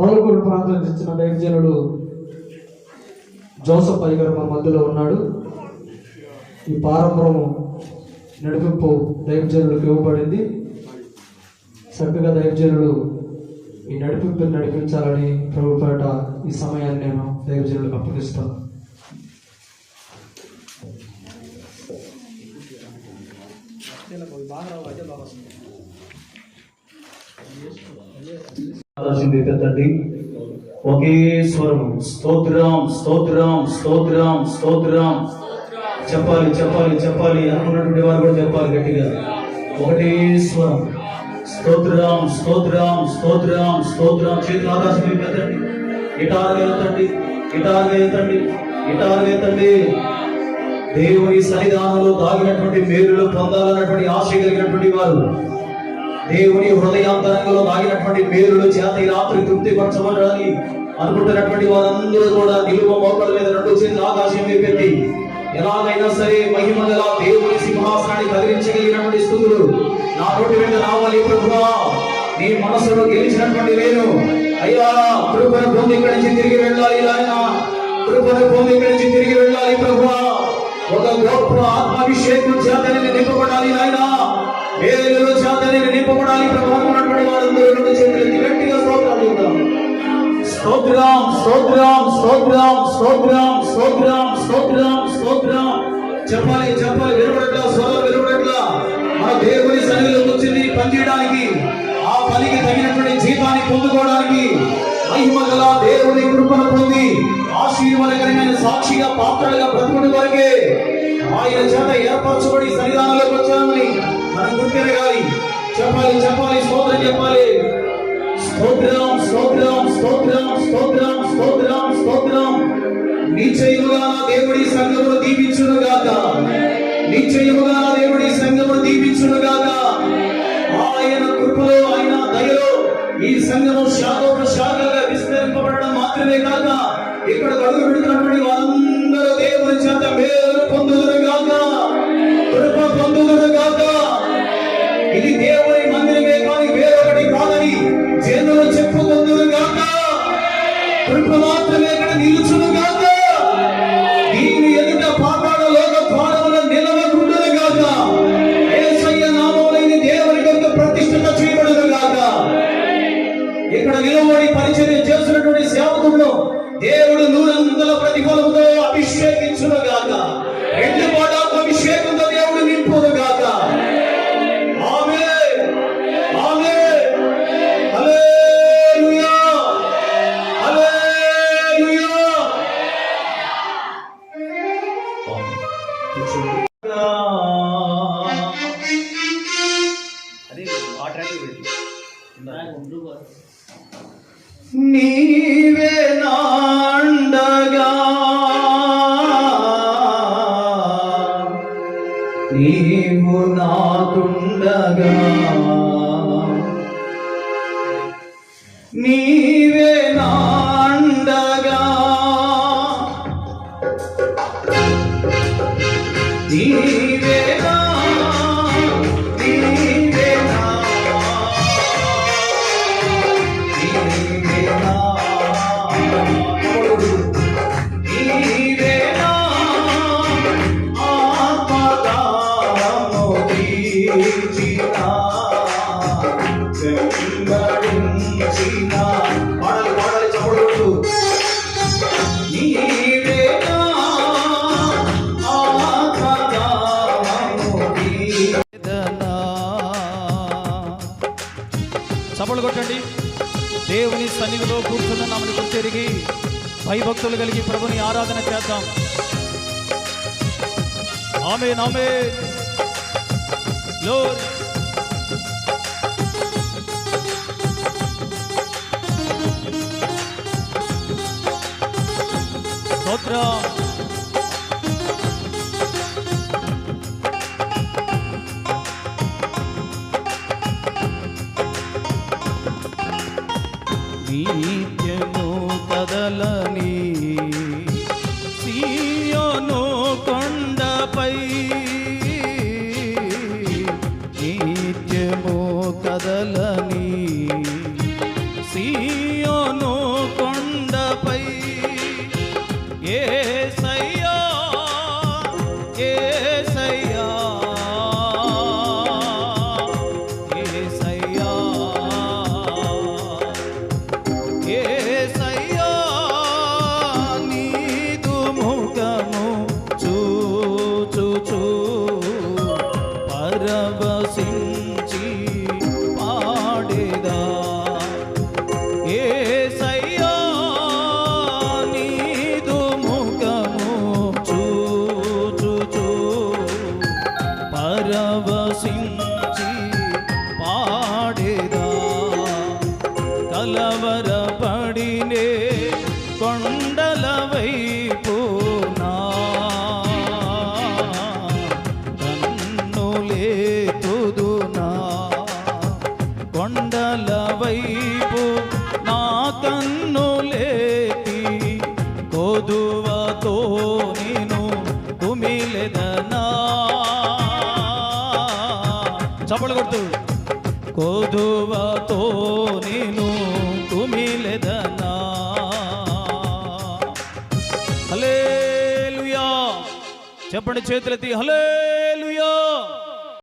పౌలకూరు ప్రాంతం ఇచ్చిన దైవజనుడు జోసఫ్ అయ్యగారు మా మధ్యలో ఉన్నాడు. ఈ పారంపరము నడిపింపు దైవజనులకు ఇవ్వబడింది. చక్కగా దైవజనులు ఈ నడిపింపు నడిపించాలని ప్రభుపేట ఈ సమయాన్ని నేను దైవజనులకు అప్పగిస్తాను ఆలోచన తండ్రి ఒకే స్వరం స్తోత్రం స్తోత్రం స్తోత్రం స్తోత్రం. చెప్పాలి చెప్పాలి చెప్పాలి. అనుకున్నటువంటి వారు కూడా చెప్పాలి గట్టిగా. ఒకటే స్వరం. స్తోత్రం స్తోత్రం స్తోత్రం స్తోత్రం. చేతులు ఆకాశం ఎత్తండి ఇటారుగా ఎత్తండి ఇటారుగా ఎత్తండి ఇటారుగా ఎత్తండి దేవుని సన్నిధానంలో దాగినటువంటి మేలులు పొందాలన్నటువంటి ఆశ కలిగినటువంటి వారు దేవుని హృదయాంతరంగంలో దాగినటువంటి పేరులు చేత ఈ రాత్రి తృప్తి పరచబడాలని అనుకుంటున్నటువంటి వారందరూ కూడా నిలువ మోకల మీద రెండు చేతులు ఆకాశం పెట్టి ఎలాగైనా సరే మహిమ గల దేవుని సింహాసనాన్ని కదిలించగలిగినటువంటి స్థుతులు నా నోటి మీద రావాలి ప్రభువా. నీ మనసులో గెలిచినటువంటి నేను అయ్యా కృపను పొంది ఇక్కడి నుంచి తిరిగి వెళ్ళాలి ఆయన కృపను పొంది ఇక్కడి నుంచి తిరిగి వెళ్ళాలి ప్రభువా. ఒక గొప్ప ఆత్మాభిషేకం చేత నింపబడాలి నాయనా. వేలుల చేత నేను నింపబడాలి ప్రభావం ఉన్నటువంటి వారందరూ రెండు చేతులు ఎత్తి గట్టిగా స్తోత్రాలు చెప్తాం స్తోత్రం స్తోత్రం స్తోత్రం స్తోత్రం స్తోత్రం స్తోత్రం స్తోత్రం. చెప్పాలి చెప్పాలి వినబడట్లా స్వరం వినబడట్లా. మన దేవుని సన్నిధిలో వచ్చింది పని చేయడానికి ఆ పనికి తగినటువంటి జీతాన్ని పొందుకోవడానికి మహిమ గల దేవుని కృపను పొంది ఆశీర్వాదకరమైన సాక్షిగా పాత్రలుగా బ్రతుకుని వరకే ఆయన చేత ఏర్పరచబడి సన్నిధానంలోకి వచ్చామని మనం గుర్తిరగాలి చెప్పాలి చెప్పాలి స్తోత్రం చెప్పాలి. స్తోత్రం స్తోత్రం స్తోత్రం స్తోత్రం స్తోత్రం స్తోత్రం. నిశ్చయముగా నా దేవుడి సంఘమును దీపించును గాక. నిశ్చయముగా నా దేవుడి సంఘమును దీపించును గాక. ఆయన కృపలో ఆయన దయలో ఈ సంఘము శాఖోప శాఖగా విస్తరింపబడడం మాత్రమే కాక ఇక్కడ అడుగు పెడుతున్నటువంటి వారందరూ దేవుని చేత మేలు పొందుదురు గాక. కృప దేవుడు నూరంతల ప్రతిఫలముతో అభిషేకించును గాక రెండు పాటాత్మ అభిషేకంతో దేవుడు నింపును గాక ఆమేన్. ఆమేన్. హల్లెలూయా. హల్లెలూయా. నీవే నీవు నాకుండగా నీవే నాండగా నీవే చప్పలు కొట్టండి. దేవుని సన్నిధిలో కూర్చున్న నామని గుర్తెరిగి భయభక్తులు కలిగి ప్రభుని ఆరాధన చేద్దాం. ఆమె నామే స్తోత్రం ಕಾಲ சிரவசின் కన్నులేతి కొదువతో నేను కుమిలెదనా. చప్పలు కొడుతూ. కొదువతో నేను కుమిలెదనా. హలే చెప్పండి చేతులెత్తి. హలే